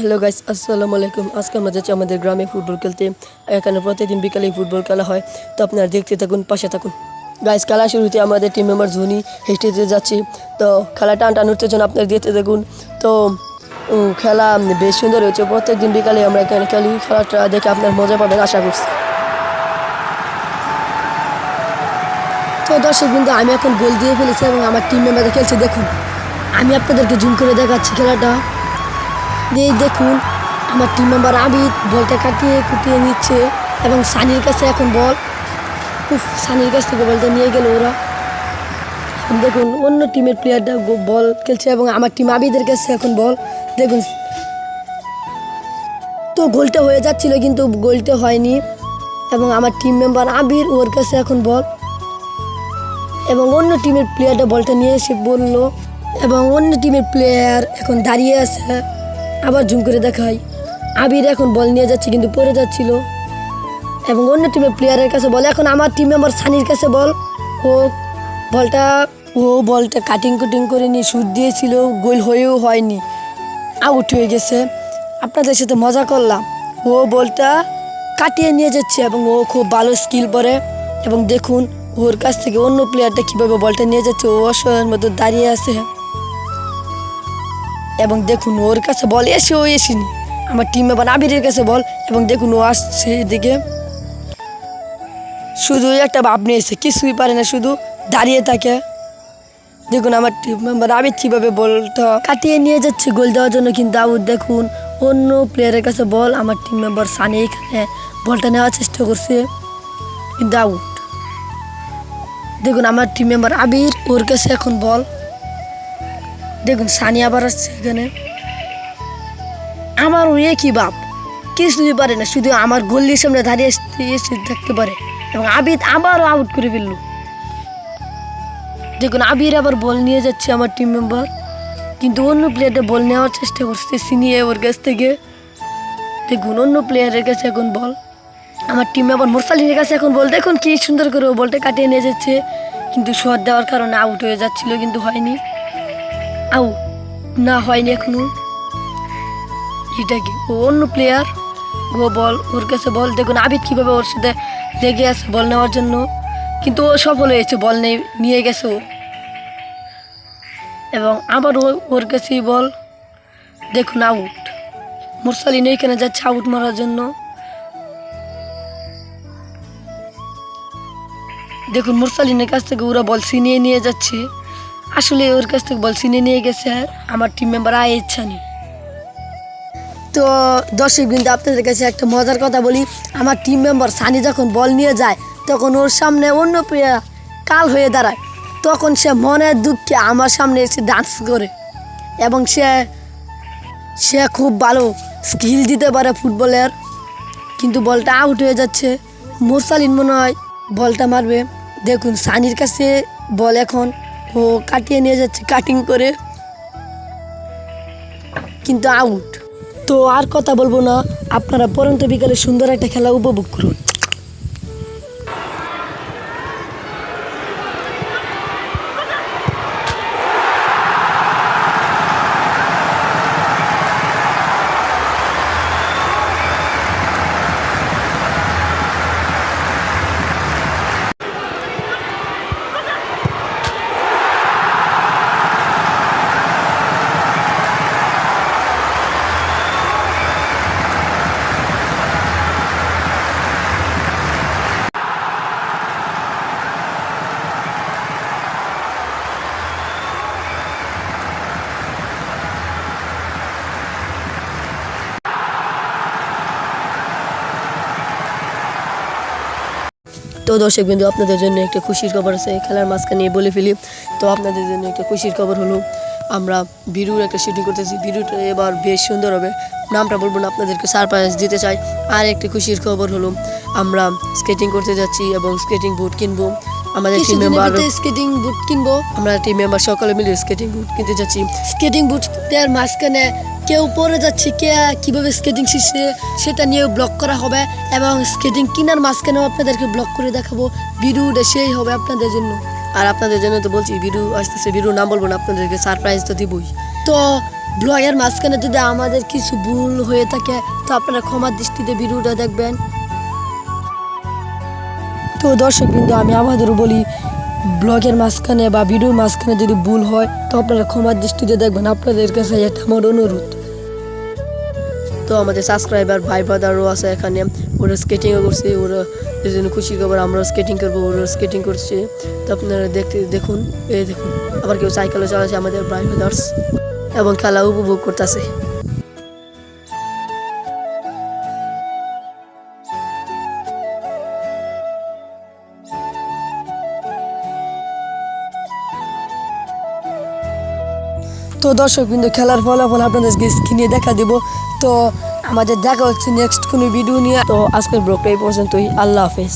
Hello guys, আসসালামু আলাইকুম। আজকে আমরা যাচ্ছি আমাদের গ্রামে ফুটবল খেলতে। এখানে প্রতিদিন বিকালে ফুটবল খেলা হয়। তো আপনারা দেখতে থাকুন, পাশে থাকুন। গাইস, খেলা শুরুতে আমাদের টিম মেম্বার ধোনি হেঁটে যাচ্ছি। তো খেলা টান টান জন্য আপনারা দেখতে থাকুন। তো খেলা বেশ সুন্দর হয়েছে। প্রত্যেকদিন বিকালে আমরা এখানে খেলি। খেলাটা দেখে আপনার মজা পাবেন, আশা করছি। তো দর্শক কিন্তু আমি এখন গোল দিয়ে ফেলেছি এবং আমার টিম মেম্বাররা খেলছে। দেখুন, আমি আপনাদেরকে জুম করে দেখাচ্ছি খেলাটা। এই দেখুন, আমার টিম মেম্বার আবিদ বলটা কাটিয়ে কুটিয়ে নিচ্ছে এবং সানির কাছে এখন বল। উফ, সানির কাছ থেকে বলটা নিয়ে গেল ওরা। দেখুন, অন্য টিমের প্লেয়ারটা বল খেলছে এবং আমার টিম আবিদের কাছে এখন বল। দেখুন। তো গোলটা হয়ে যাচ্ছিল কিন্তু গোলটা হয়নি এবং আমার টিম মেম্বার আবির ওর কাছে এখন বল। এবং অন্য টিমের প্লেয়ারটা বলটা নিয়ে এসে বলল এবং অন্য টিমের প্লেয়ার এখন দাঁড়িয়ে আছে। আবার জুম করে দেখাই আবির এখন বল নিয়ে যাচ্ছে, কিন্তু পড়ে যাচ্ছিল। এবং অন্য টিমের প্লেয়ারের কাছে বল, এখন আমার টিম মেম্বার সানির কাছে বল। ও বলটা ও বলটা কাটিং কুটিং করে নিয়ে শুট দিয়েছিল, গোল হয়েও হয়নি। আউট হয়ে গেছে। আপনাদের সাথে মজা করলাম। ও বলটা কাটিয়ে নিয়ে যাচ্ছে এবং ও খুব ভালো স্কিল পরে এবং দেখুন, ওর কাছ থেকে অন্য প্লেয়ারটা কীভাবে বলটা নিয়ে যাচ্ছে, ও অসহায়ের মতো দাঁড়িয়ে আছে। এবং দেখুন ওর কাছে বল, এসে ও এসেনি। আমার টিম মেম্বার আবিরের কাছে বল, এবং দেখুন ও আসছে এদিকে। শুধু একটা ভাব নিয়েছে কিছুই পারে না, শুধু দাঁড়িয়ে থাকে। দেখুন আমার টিম মেম্বার আবির কীভাবে বলটা কাটিয়ে নিয়ে যাচ্ছে গোল দেওয়ার জন্য, কিন্তু আউট দেখুন অন্য প্লেয়ারের কাছে বল, আমার টিম মেম্বার সানি এখানে বলটা নেওয়ার চেষ্টা করছে, কিন্তু আউট। দেখুন আমার টিম মেম্বার আবির, ওর কাছে এখন বল। দেখুন, সানি আবার আসছে এখানে। আমার ওই কি বাপ। কিছুই পারে না, শুধু আমার গল্লির সামনে দাঁড়িয়ে এসে- থাকতে পারে। এবং আবিদ আবারও আউট করে ফেলল। দেখুন, আবির আবার বল নিয়ে যাচ্ছে আমার টিম মেম্বার কিন্তু অন্য প্লেয়ারটা বল নেওয়ার চেষ্টা করছে সিনিয়ে ওর কাছ থেকে। দেখুন, অন্য প্লেয়ারের কাছে এখন বল আমার টিম মেম্বার মোরসালিনের কাছে এখন বল দেখুন, কি সুন্দর করে বলটা কাটিয়ে নিয়ে যাচ্ছে। কিন্তু শট দেওয়ার কারণে আউট হয়ে যাচ্ছিল, কিন্তু হয়নি। আউট না হয়নি এখনও। এটা কি ও অন্য প্লেয়ার ও বল, ওর কাছে বল। দেখুন, আবিদ কীভাবে ওর সাথে লেগে আছে বল নেওয়ার জন্য। কিন্তু ও সফল হয়েছে, বল নিয়ে গেছে ও। এবং আবার ওর কাছেই বল। দেখুন আউট মুরসালিন এখানে যাচ্ছে আউট মারার জন্য। দেখুন, মুরসালিনের কাছ থেকে ওরা বল ছিনিয়ে নিয়ে যাচ্ছে। আসলে ওর কাছ থেকে বল ছিনিয়ে নিয়ে গেছে আমার টিম মেম্বার আয় ইচ্ছা নেই। তো দর্শক বিন্দু, আপনাদের কাছে একটা মজার কথা বলি। আমার টিম মেম্বার সানি যখন বল নিয়ে যায়, তখন ওর সামনে অন্য কাল হয়ে দাঁড়ায়। তখন সে মনের দুঃখে আমার সামনে এসে ডান্স করে। এবং সে সে খুব ভালো স্কিল দিতে পারে ফুটবলের। কিন্তু বলটা আউট হয়ে যাচ্ছে। মোরসালিন মনে হয় বলটা মারবে। দেখুন, সানির কাছে বল এখন ও কাটিয়ে নিয়ে যাচ্ছে কাটিং করে। কিন্তু আউট তো আর কথা বলব না, আপনারা পরন্ত বিকালে সুন্দর একটা খেলা উপভোগ করুন। তো দর্শক বিন্দু, আপনাদের জন্য একটা খুশির খবর আছে, খেলার মাঝখানে বলে ফেলি। তো আপনাদের জন্য একটা খুশির খবর হলো, আমরা বিরুর একটা শুটিং করতেছি। বিরুটা এবার বেশ সুন্দর হবে। নামটা বলব না, আপনাদেরকে সারপ্রাইজ দিতে চাই। আর একটি খুশির খবর হলো, আমরা স্কেটিং করতে যাচ্ছি এবং স্কেটিং বুট কিনবো। আমাদের টিম মেম্বার স্কেটিং বুট কিনবো। আমরা টিম মেম্বার সকলে মিলে স্কেটিং বুট কিনতে যাচ্ছি। স্কেটিং বুটের মাঝখানে কেউ পরে যাচ্ছে কে কীভাবে স্কেটিং শিখছে সেটা নিয়েও ব্লগ করা হবে এবং স্কেটিং কেনার মাঝখানেও আপনাদেরকে ব্লগ করে দেখাবো। ভিডিওটা সেই হবে আপনাদের জন্য। আর আপনাদের জন্য তো বলছি ভিডিও আসতেছে ভিডিও নাম বলব না আপনাদেরকে সারপ্রাইজ তো দিবই। তো ব্লগের মাঝখানে যদি আমাদের কিছু ভুল হয়ে থাকে তো আপনারা ক্ষমার দৃষ্টিতে ভিডিওটা দেখবেন। তো দর্শক কিন্তু আমি আমাদেরও বলি, ব্লগের মাঝখানে বা ভিডিওর মাঝখানে যদি ভুল হয়, তো আপনারা ক্ষমার দৃষ্টিতে দেখবেন, আপনাদের কাছে এটা আমার অনুরোধ। তো আমাদের সাবস্ক্রাইবার ভাই ব্রাদারও আছে এখানে, ওরা স্কেটিংও করছে, ওরা এই খুশির খবর আমরাও স্কেটিং করব, ওরা স্কেটিং করছে। তো আপনারা দেখতে, দেখুন, এই দেখুন, আবার কেউ সাইকেলও চালাচ্ছে আমাদের ভাই ব্রাদার্স এবং খেলা উপভোগ করতেছে। তো দর্শক কিন্তু খেলার ফলাফল আপনাদেরকে স্ক্রিনে দেখা দেব। তো আমাদের দেখা হচ্ছে নেক্সট কোনো ভিডিও নিয়ে। তো আজকের ব্লগটা এই পর্যন্তই। আল্লাহ হাফেজ।